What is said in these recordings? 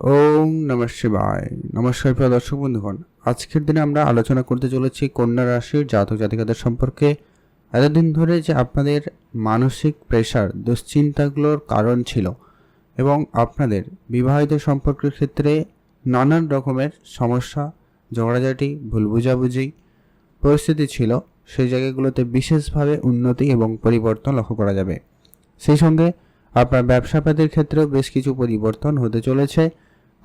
ওম নমঃ শিবায়। নমস্কার প্রিয় দর্শক বন্ধুগণ, আজকের দিনে আমরা আলোচনা করতে চলেছি কন্যা রাশির জাতক জাতিকাদের সম্পর্কে। এতদিন ধরে যে আপনাদের মানসিক প্রেশার, দুশ্চিন্তাগুলোর কারণ ছিল এবং আপনাদের বিবাহিত সম্পর্কের ক্ষেত্রে নানান রকমের সমস্যা, ঝগড়াঝাটি, ভুল বুঝাবুঝি পরিস্থিতি ছিল, সেই জায়গাগুলোতে বিশেষভাবে উন্নতি এবং পরিবর্তন লক্ষ্য করা যাবে। সেই সঙ্গে আপনার ব্যবসাপাতির ক্ষেত্রেও বেশ কিছু পরিবর্তন হতে চলেছে।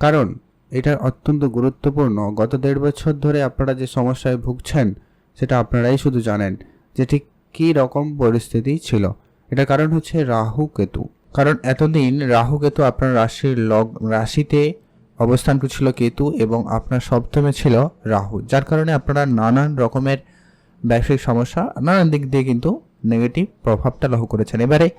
কারণ এটা অত্যন্ত গুরুত্বপূর্ণ। গত দেড় বছর ধরে আপনারা যে সমস্যায় ভুগছেন, সেটা আপনারাই শুধু জানেন যে ঠিক কী রকম পরিস্থিতি ছিল। এটা কারণ হচ্ছে রাহু কেতু। কারণ এতদিন রাহু কেতু আপনার রাশির লগ, রাশিতে অবস্থান করছিল কেতু এবং আপনার সপ্তমে ছিল রাহু। যার কারণে আপনারা নানান রকমের ব্যবসায়িক সমস্যা, নানান দিক দিয়ে কিন্তু নেগেটিভ প্রভাবটা লক্ষ্য করেছেন। এবারে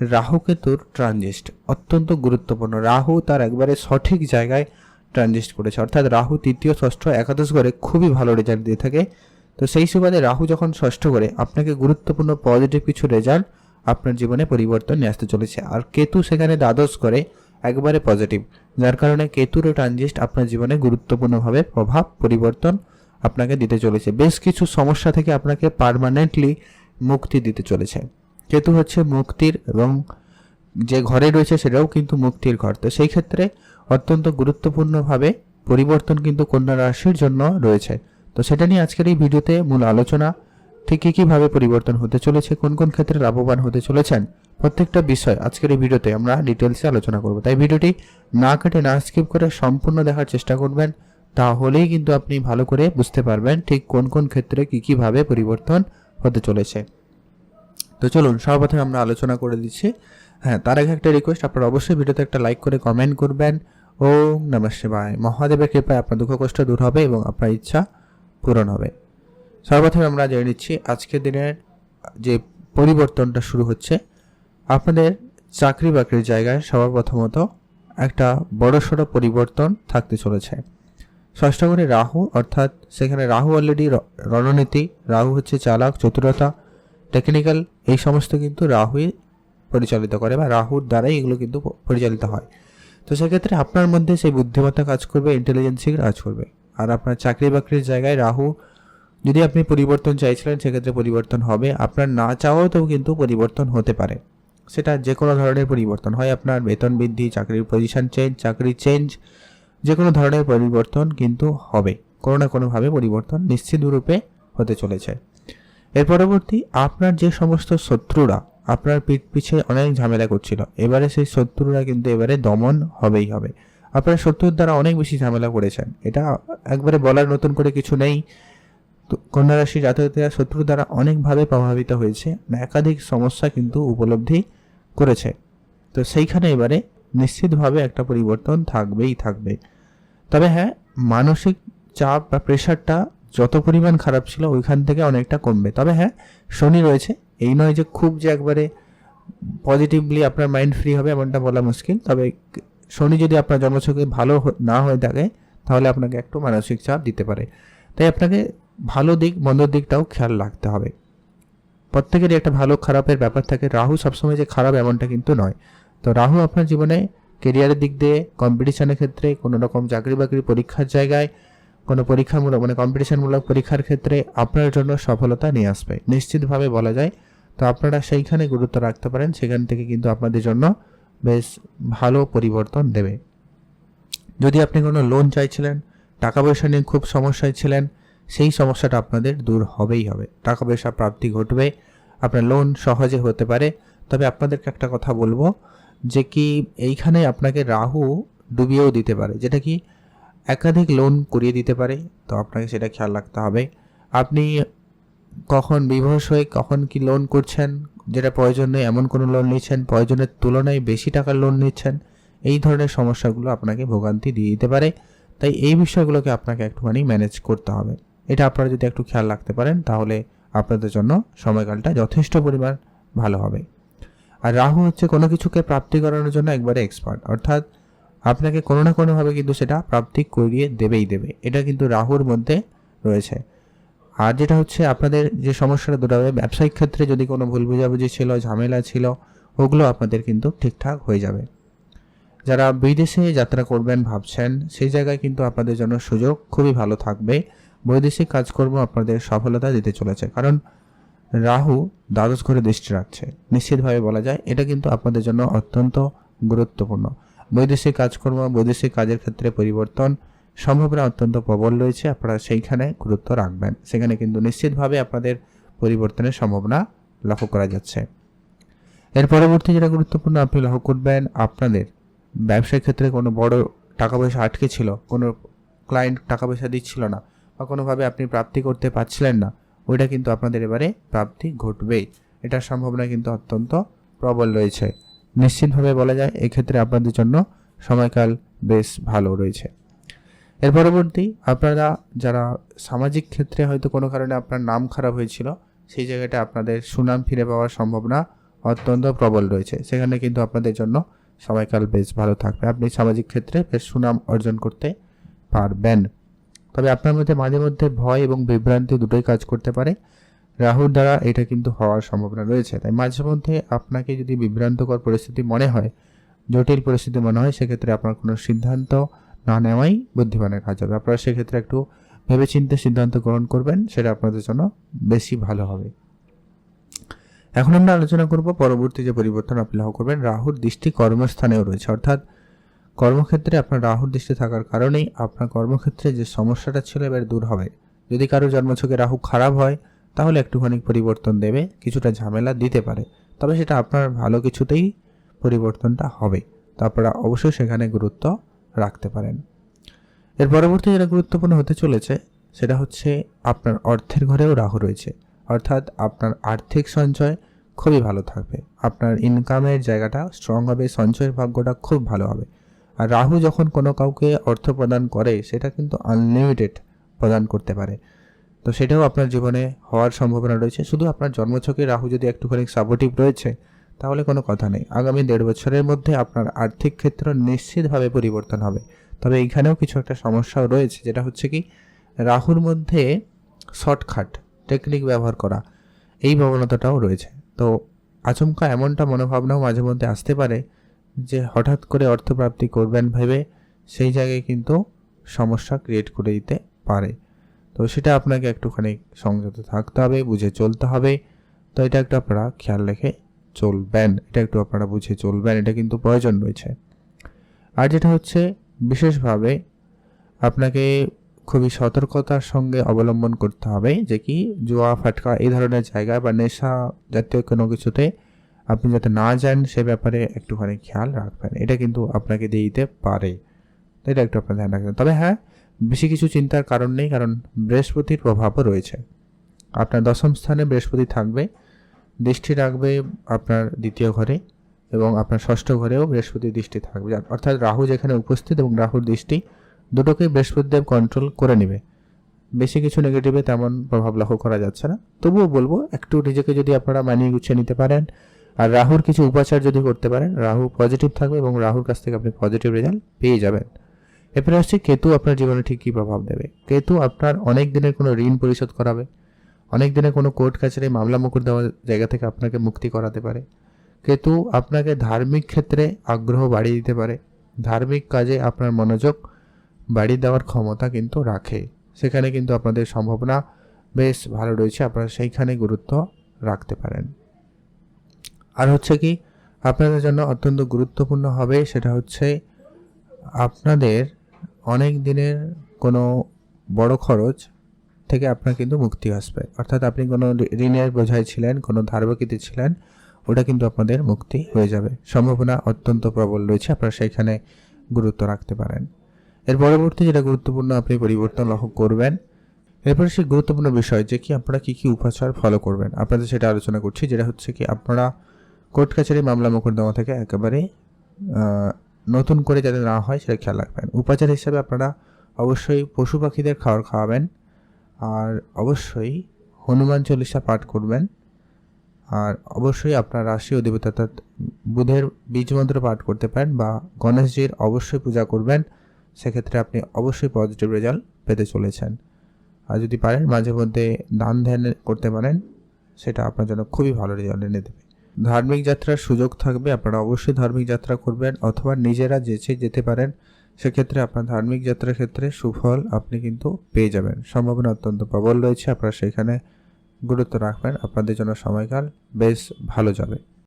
রাহু কেতুর ট্রানজিস্ট অত্যন্ত গুরুত্বপূর্ণ। রাহু তার একবারে সঠিক জায়গায় ট্রানজিস্ট করেছে। অর্থাৎ রাহু তৃতীয়, ষষ্ঠ, একাদশ ঘরে খুবই ভালো রেজাল্ট দিয়ে থাকে। তো সেই সুবাদে রাহু যখন ষষ্ঠ করে আপনাকে গুরুত্বপূর্ণ পজিটিভ কিছু রেজাল্ট আপনার জীবনে পরিবর্তন নিয়ে আসতে চলেছে। আর কেতু সেখানে দ্বাদশ করে একবারে পজিটিভ যার কারণে কেতুর ট্রানজিস্ট আপনার জীবনে গুরুত্বপূর্ণভাবে প্রভাব, পরিবর্তন আপনাকে দিতে চলেছে। বেশ কিছু সমস্যা থেকে আপনাকে পার্মানেন্টলি মুক্তি দিতে চলেছে। কেতু হচ্ছে মুক্তির এবং যে ঘরে রয়েছে সেটাও কিন্তু মুক্তির ঘর। তো সেই ক্ষেত্রে অত্যন্ত গুরুত্বপূর্ণভাবে পরিবর্তন কিন্তু কন্যা রাশির জন্য রয়েছে। তো সেটা নিয়ে আজকের এই ভিডিওতে মূল আলোচনা, ঠিক কী কীভাবে পরিবর্তন হতে চলেছে, কোন কোন ক্ষেত্রে লাভবান হতে চলেছেন, প্রত্যেকটা বিষয় আজকের এই ভিডিওতে আমরা ডিটেলসে আলোচনা করব। তাই ভিডিওটি না কেটে না স্কিপ করে সম্পূর্ণ দেখার চেষ্টা করবেন, তাহলেই কিন্তু আপনি ভালো করে বুঝতে পারবেন ঠিক কোন কোন ক্ষেত্রে কী কীভাবে পরিবর্তন হতে চলেছে। তো চলুন, সর্বপ্রথমে আমরা আলোচনা করে দিচ্ছি। হ্যাঁ তার আগে একটা রিকোয়েস্ট আপনারা অবশ্যই ভিডিওতে একটা লাইক করে কমেন্ট করবেন। ও নমঃ শিবায়। মহাদেবের কৃপায় আপনার দুঃখ কষ্ট দূর হবে এবং আপনার ইচ্ছা পূরণ হবে। সর্বপ্রথমে আমরা জেনে নিচ্ছি, আজকের দিনের যে পরিবর্তনটা শুরু হচ্ছে, আপনাদের চাকরি বাকরির জায়গায় সবার প্রথমত একটা বড়সড় পরিবর্তন থাকতে চলেছে। ষষ্ঠ করে রাহু, অর্থাৎ সেখানে রাহু অলরেডি রণনীতি, রাহু হচ্ছে চালাক, চতুরতা টেকনিক্যাল এই সমস্ত কিন্তু রাহুই পরিচালিত করে বা রাহুর দ্বারাই এগুলো কিন্তু পরিচালিত হয়। তো সেক্ষেত্রে আপনার মধ্যে সেই বুদ্ধিমত্তা কাজ করবে ইন্টেলিজেন্সি কাজ করবে। আর আপনার চাকরি বাকরির জায়গায় রাহু, যদি আপনি পরিবর্তন চাইছিলেন, সেক্ষেত্রে পরিবর্তন হবে। আপনার না চাওয়াতেও কিন্তু পরিবর্তন হতে পারে। সেটা যে কোনো ধরনের পরিবর্তন। হয় আপনার বেতন বৃদ্ধি, চাকরির পজিশন চেঞ্জ চাকরি চেঞ্জ যে কোনো ধরনের পরিবর্তন কিন্তু হবে। কোনো না কোনোভাবে পরিবর্তন নিশ্চিত রূপে হতে চলেছে। এর পরবর্তী, আপনার যে সমস্ত শত্রুরা আপনার পিঠ পিছে অনেক ঝামেলা করছিল, এবারে সেই শত্রুরা কিন্তু এবারে দমন হবেই হবে। আপনার শত্রুর দ্বারা অনেক বেশি ঝামেলা করেছেন। এটা একবারে বলার নতুন করে কিছু নেই। কন্যা রাশি জাতকরা শত্রুর দ্বারা অনেকভাবে প্রভাবিত হয়েছে একাধিক সমস্যা কিন্তু উপলব্ধি করেছে। তো সেইখানে এবারে নিশ্চিতভাবে একটা পরিবর্তন থাকবেই থাকবে। তবে হ্যাঁ মানসিক চাপ বা প্রেশারটা যত পরিমাণ খারাপ ছিল ওইখান থেকে অনেকটা কমবে। তবে হ্যাঁ শনি রয়েছে। এই নয় যে খুব যে একবারে পজিটিভলি আপনার মাইন্ড ফ্রি হবে এমনটা বলা মুশকিল। তবে শনি যদি আপনার জন্মছকে ভালো না হয়ে থাকে, তাহলে আপনাকে একটু মানসিক চাপ দিতে পারে। তাই আপনাকে ভালো দিক, মন্দ দিকটাও খেয়াল রাখতে হবে। প্রত্যেকেরই একটা ভালো খারাপের ব্যাপার থাকে। রাহু সবসময় যে খারাপ এমনটা কিন্তু নয়। তো রাহু আপনার জীবনে কেরিয়ারের দিক দিয়ে কম্পিটিশনের ক্ষেত্রে, কোনো রকম চাকরি বাকরি পরীক্ষার জায়গায় কোনো পরীক্ষামূলক মানে কম্পিটিশনমূলক পরীক্ষার ক্ষেত্রে আপনার জন্য সফলতা নিয়ে আসবে। নিশ্চিতভাবে বলা যায়, তো আপনারা সেইখানে গুরুত্ব রাখতে পারেন, সেখান থেকে কিন্তু আপনাদের জন্য বেশ ভালো পরিবর্তন দেবে। যদি আপনি কোনো লোন চাইছিলেন টাকা পয়সা নিয়ে খুব সমস্যায় ছিলেন, সেই সমস্যাটা আপনাদের দূর হবেই হবে। টাকা পয়সা প্রাপ্তি ঘটবে, আপনার লোন সহজে হতে পারে। তবে আপনাদেরকে একটা কথা বলব, যে কি এইখানে আপনাকে রাহু ডুবিয়েও দিতে পারে। যেটা কি একাধিক লোন করিয়ে দিতে পারে, তো আপনাকে সেটা খেয়াল রাখতে হবে। আপনি কখন বিবশ হয়ে কখন কি লোন করছেন, যেটা প্রয়োজন নেই, এমন কোনো লোন নিচ্ছেন, প্রয়োজনের তুলনায় বেশি টাকার লোন নিচ্ছেন, এই ধরনের সমস্যাগুলো আপনাকে ভোগান্তি দিয়ে দিতে পারে। তাই এই বিষয়গুলোকে আপনাকে একটুখানি ম্যানেজ করতে হবে। এটা আপনারা যদি একটু খেয়াল রাখতে পারেন, তাহলে আপনাদের জন্য সময়কালটা যথেষ্ট পরিমাণ ভালো হবে। আর রাহু হচ্ছে কোনো কিছুকে প্রাপ্তি করানোর জন্য একবারে এক্সপার্ট অর্থাৎ আপনাকে কোনো না কোনোভাবে কিন্তু সেটা প্রাপ্তি করিয়ে দেবেই দেবে। এটা কিন্তু রাহুর মধ্যে রয়েছে। আর যেটা হচ্ছে, আপনাদের যে সমস্যাটা দূর হবে ব্যবসায়িক ক্ষেত্রে যদি কোনো ভুল বুঝাবুঝি ছিল, ঝামেলা ছিল, ওগুলো আপনাদের কিন্তু ঠিকঠাক হয়ে যাবে। যারা বিদেশে যাত্রা করবেন ভাবছেন, সেই জায়গায় কিন্তু আপনাদের জন্য সুযোগ খুবই ভালো থাকবে। বৈদেশিক কাজকর্ম আপনাদের সফলতা দিতে চলেছে। কারণ রাহু দ্বাদশ ঘরে দৃষ্টি রাখছে। নিশ্চিতভাবে বলা যায়, এটা কিন্তু আপনাদের জন্য অত্যন্ত গুরুত্বপূর্ণ। বৈদেশিক কাজকর্ম, বৈদেশিক কাজের ক্ষেত্রে পরিবর্তন সম্ভাবনা অত্যন্ত প্রবল রয়েছে। আপনারা সেইখানে গুরুত্ব রাখবেন। সেখানে কিন্তু নিশ্চিতভাবে আপনাদের পরিবর্তনের সম্ভাবনা লক্ষ্য করা যাচ্ছে। এর পরবর্তী যেটা গুরুত্বপূর্ণ, আপনি লক্ষ্য করবেন, আপনাদের ব্যবসার ক্ষেত্রে কোনো বড় টাকা পয়সা আটকে ছিল, কোনো ক্লায়েন্ট টাকা পয়সা দিচ্ছিল না বা কোনোভাবে আপনি প্রাপ্তি করতে পারছিলেন না, ওইটা কিন্তু আপনাদের এবারে প্রাপ্তি ঘটবেই। এটার সম্ভাবনা কিন্তু অত্যন্ত প্রবল রয়েছে। নিশ্চিতভাবে বলা যায় এক্ষেত্রে আপনাদের জন্য সময়কাল বেশ ভালো রয়েছে। এর পরবর্তী আপনারা যারা সামাজিক ক্ষেত্রে হয়তো কোনো কারণে আপনার নাম খারাপ হয়েছিল, সেই জায়গাটা আপনাদের সুনাম ফিরে পাওয়ার সম্ভাবনা অত্যন্ত প্রবল রয়েছে। সেখানে কিন্তু আপনাদের জন্য সময়কাল বেশ ভালো থাকবে। আপনি সামাজিক ক্ষেত্রে বেশ সুনাম অর্জন করতে পারবেন। তবে আপনার মধ্যে মাঝে মধ্যে ভয় এবং বিভ্রান্তি দুটোই কাজ করতে পারে। রাহুর দ্বারা এটা কিন্তু হওয়ার সম্ভাবনা রয়েছে। তাই মাঝে মধ্যে আপনাকে যদি বিভ্রান্তকর পরিস্থিতি মনে হয়, জটিল পরিস্থিতি মনে হয়, সেক্ষেত্রে আপনার কোনো সিদ্ধান্ত না নেওয়াই বুদ্ধিমানের কাজ হবে। আপনারা সেক্ষেত্রে একটু ভেবেচিন্তে সিদ্ধান্ত গ্রহণ করবেন, সেটা আপনাদের জন্য বেশি ভালো হবে। এখন আমরা আলোচনা করব পরবর্তী যে পরিবর্তন আপনি লক্ষ্য করবেন, রাহুর দৃষ্টি কর্মস্থানেও রয়েছে। অর্থাৎ কর্মক্ষেত্রে আপনার রাহুর দৃষ্টি থাকার কারণেই আপনার কর্মক্ষেত্রে যে সমস্যাটা ছিল, এবার দূর হবে। যদি কারও জন্মছকে রাহু খারাপ হয় তাহলে একটুখানি পরিবর্তন দেবে, কিছুটা ঝামেলা দিতে পারে। তবে সেটা আপনার ভালো কিছুতেই পরিবর্তনটা হবে। তো আপনারা অবশ্যই সেখানে গুরুত্ব রাখতে পারেন। এর পরবর্তী যেটা গুরুত্বপূর্ণ হতে চলেছে, সেটা হচ্ছে আপনার অর্থের ঘরেও রাহু রয়েছে। অর্থাৎ আপনার আর্থিক সঞ্চয় খুবই ভালো থাকবে। আপনার ইনকামের জায়গাটা স্ট্রং হবে, সঞ্চয়ের ভাগ্যটা খুব ভালো হবে। আর রাহু যখন কোনো কাউকে অর্থ প্রদান করে, সেটা কিন্তু আনলিমিটেড প্রদান করতে পারে। তো সেটাও আপনার জীবনে হওয়ার সম্ভাবনা রয়েছে। শুধু আপনার জন্মছকে রাহু যদি একটুখানি সাপোর্টিভ রয়েছে, তাহলে কোনো কথা নেই। আগামী দেড় বছরের মধ্যে আপনার আর্থিক ক্ষেত্র নিশ্চিতভাবে পরিবর্তন হবে। তবে এইখানেও কিছু একটা সমস্যাও রয়েছে, যেটা হচ্ছে কি, রাহুর মধ্যে শর্টকাট টেকনিক ব্যবহার করা, এই প্রবণতাটাও রয়েছে। তো আচমকা এমনটা মনোভাবনাও মাঝে মধ্যে আসতে পারে যে হঠাৎ করে অর্থপ্রাপ্তি করবেন ভেবে সেই জায়গায় কিন্তু সমস্যা ক্রিয়েট করে দিতে পারে। তো সেটা আপনাকে একটুখানি সংযত থাকতে হবে, বুঝে চলতে হবে। তো এটা একটু আপনারা খেয়াল রেখে চলবেন, এটা একটু আপনারা বুঝে চলবেন, এটা কিন্তু প্রয়োজন রয়েছে। আর যেটা হচ্ছে, বিশেষভাবে আপনাকে খুবই সতর্কতার সঙ্গে অবলম্বন করতে হবে, যে কি জোয়া, ফাটকা এই ধরনের জায়গায় বা নেশা জাতীয় কোনো কিছুতে আপনি যাতে না যান, সে ব্যাপারে একটুখানি খেয়াল রাখবেন। এটা কিন্তু আপনাকে দিয়ে দিতে পারে। এটা একটু আপনার ধ্যান রাখবেন। তবে হ্যাঁ বেশি কিছু চিন্তার কারণ নেই, কারণ বৃহস্পতির প্রভাবও রয়েছে। আপনার দশম স্থানে বৃহস্পতি থাকবে, দৃষ্টি রাখবে আপনার দ্বিতীয় ঘরে এবং আপনার ষষ্ঠ ঘরেও বৃহস্পতির দৃষ্টি থাকবে। অর্থাৎ রাহু যেখানে উপস্থিত এবং রাহুর দৃষ্টি দুটোকেই বৃহস্পতিদেব কন্ট্রোল করে নেবে। বেশি কিছু নেগেটিভে তেমন প্রভাব লক্ষ্য করা যাচ্ছে না। তবুও বলব, একটু নিজেকে যদি আপনারা মানিয়ে গুছিয়ে নিতে পারেন আর রাহুর কিছু উপাচার যদি করতে পারেন, রাহু পজিটিভ থাকবে এবং রাহুর কাছ থেকে আপনি পজিটিভ রেজাল্ট পেয়ে যাবেন। এরপরে আসছে কেতু আপনার জীবনে ঠিক কী প্রভাব দেবে? কেতু আপনার অনেক দিনের কোনো ঋণ পরিশোধ করাবে। অনেক দিনের কোনো কোর্ট কাছারি মামলা মুকুর দেওয়ার জায়গা থেকে আপনাকে মুক্তি করাতে পারে। কেতু আপনাকে ধার্মিক ক্ষেত্রে আগ্রহ বাড়িয়ে দিতে পারে। ধার্মিক কাজে আপনার মনোযোগ বাড়িয়ে দেওয়ার ক্ষমতা কিন্তু রাখে। সেখানে কিন্তু আপনাদের সম্ভাবনা বেশ ভালো রয়েছে, আপনারা সেইখানে গুরুত্ব রাখতে পারেন। আর হচ্ছে কি, আপনাদের জন্য অত্যন্ত গুরুত্বপূর্ণ হবে সেটা হচ্ছে আপনাদের অনেক দিনের কোনো বড় খরচ থেকে আপনার কিন্তু মুক্তি আসবে। অর্থাৎ আপনি কোনো ঋণের বোঝাই ছিলেন, কোনো ধারবাকিতে ছিলেন, ওটা কিন্তু আপনাদের মুক্তি হয়ে যাবে। সম্ভাবনা অত্যন্ত প্রবল রয়েছে, আপনারা সেইখানে গুরুত্ব রাখতে পারেন। এর পরবর্তী যেটা গুরুত্বপূর্ণ, আপনি পরিবর্তন লক্ষ্য করবেন। এরপরে সেই গুরুত্বপূর্ণ বিষয় যে কি আপনারা কী কী উপাচার ফলো করবেন। আপনাদের সেটা আলোচনা করছি, যেটা হচ্ছে কি আপনারা কোর্ট কাছারি মামলা মোকদ্দমা থেকে একেবারে নতুন করে যাতে না হয় সেটা খেয়াল রাখবেন। উপাচার হিসাবে আপনারা অবশ্যই পশু পাখিদের খাবার খাওয়াবেন আর অবশ্যই হনুমান চল্লিশা পাঠ করবেন আর অবশ্যই আপনার রাশি অধিপতি অর্থাৎ বুধের বীজ মন্ত্র পাঠ করতে পারেন বা গণেশজির অবশ্যই পূজা করবেন, সেক্ষেত্রে আপনি অবশ্যই পজিটিভ রেজাল্ট পেতে চলেছেন। আর যদি পারেন, মাঝে মধ্যে দান ধ্যান করতে পারেন, সেটা আপনার জন্য খুবই ভালো রেজাল্ট এনে দেবে ধার্মিক যাত্রার সুযোগ থাকবে, আপনারা অবশ্যই ধার্মিক যাত্রা করবেন অথবা নিজেরা যেচে যেতে পারেন, সেক্ষেত্রে আপনার ধার্মিক যাত্রার ক্ষেত্রে সুফল আপনি কিন্তু পেয়ে যাবেন। সম্ভাবনা অত্যন্ত প্রবল রয়েছে, আপনারা সেখানে গুরুত্ব রাখবেন। আপনাদের জন্য সময়কাল বেশ ভালো যাবে।